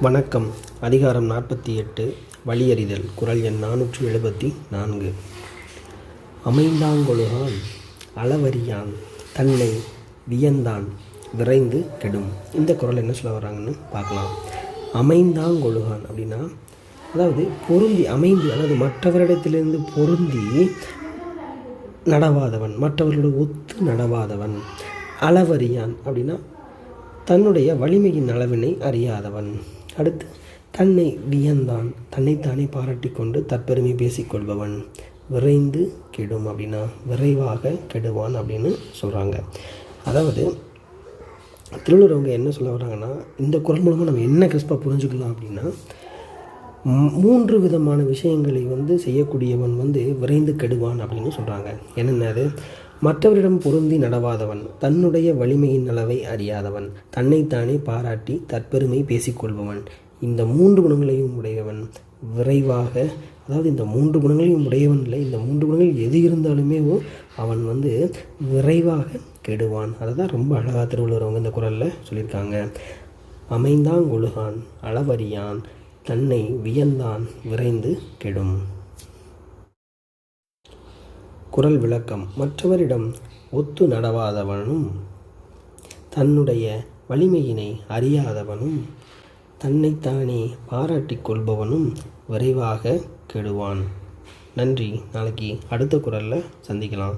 வணக்கம். அதிகாரம் நாற்பத்தி எட்டு. வழியறிதல். குரல் எண் நானூற்று எழுபத்தி நான்கு. அமைந்தாங்கொழுகான் அளவறியான் தன்னை வியந்தான் விரைந்து கெடும். இந்த குரல் என்ன சொல்ல வராங்கன்னு பார்க்கலாம். அமைந்தாங்கொழுகான் அப்படின்னா அதாவது பொருந்தி அமைந்து அதாவது மற்றவரிடத்திலிருந்து பொருந்தி நடவாதவன் மற்றவர்களோடு ஒத்து நடவாதவன். அளவறியான் அப்படின்னா தன்னுடைய வலிமையின் அளவினை அறியாதவன். அடுத்து தன்னை வியந்தான். தன்னைத்தானே பாராட்டி கொண்டு தற்பெருமை பேசிக்கொள்பவன். விரைந்து கெடும் அப்படின்னா விரைவாக கெடுவான் அப்படின்னு சொல்கிறாங்க அதாவது திருவள்ளுவர் அவங்க என்ன சொல்ல வர்றாங்கன்னா இந்த குரல் மூலமாக நம்ம என்ன கிறிஸ்பாக புரிஞ்சுக்கலாம் அப்படின்னா மூன்று விதமான விஷயங்களை வந்து செய்யக்கூடியவன் வந்து விரைந்து கெடுவான் அப்படின்னு சொல்கிறாங்க என்னென்னது? மற்றவரிடம் பொருந்தி நடவாதவன் தன்னுடைய வலிமையின் அளவை அறியாதவன் தன்னைத்தானே பாராட்டி தற்பெருமை பேசிக்கொள்பவன். இந்த மூன்று குணங்களையும் உடையவன் விரைவாக அதாவது இந்த மூன்று குணங்களையும் உடையவன் இல்லை இந்த மூன்று குணங்கள் எது இருந்தாலுமே அவன் வந்து விரைவாக கெடுவான். அதை தான் ரொம்ப அழகாக திருவள்ளுவர் அவங்க இந்த குரலில் சொல்லியிருக்காங்க. அமைந்தாங்கொழுகான் அளவறியான் தன்னை வியந்தான் விரைந்து கெடும். குரல் விளக்கம். மற்றவரிடம் ஒத்து நடவாதவனும் தன்னுடைய வலிமையினை அறியாதவனும் தன்னைத்தானே பாராட்டிக் கொள்பவனும் விரைவாக கெடுவான். நன்றி. நாளைக்கு அடுத்த குரலில் சந்திக்கலாம்.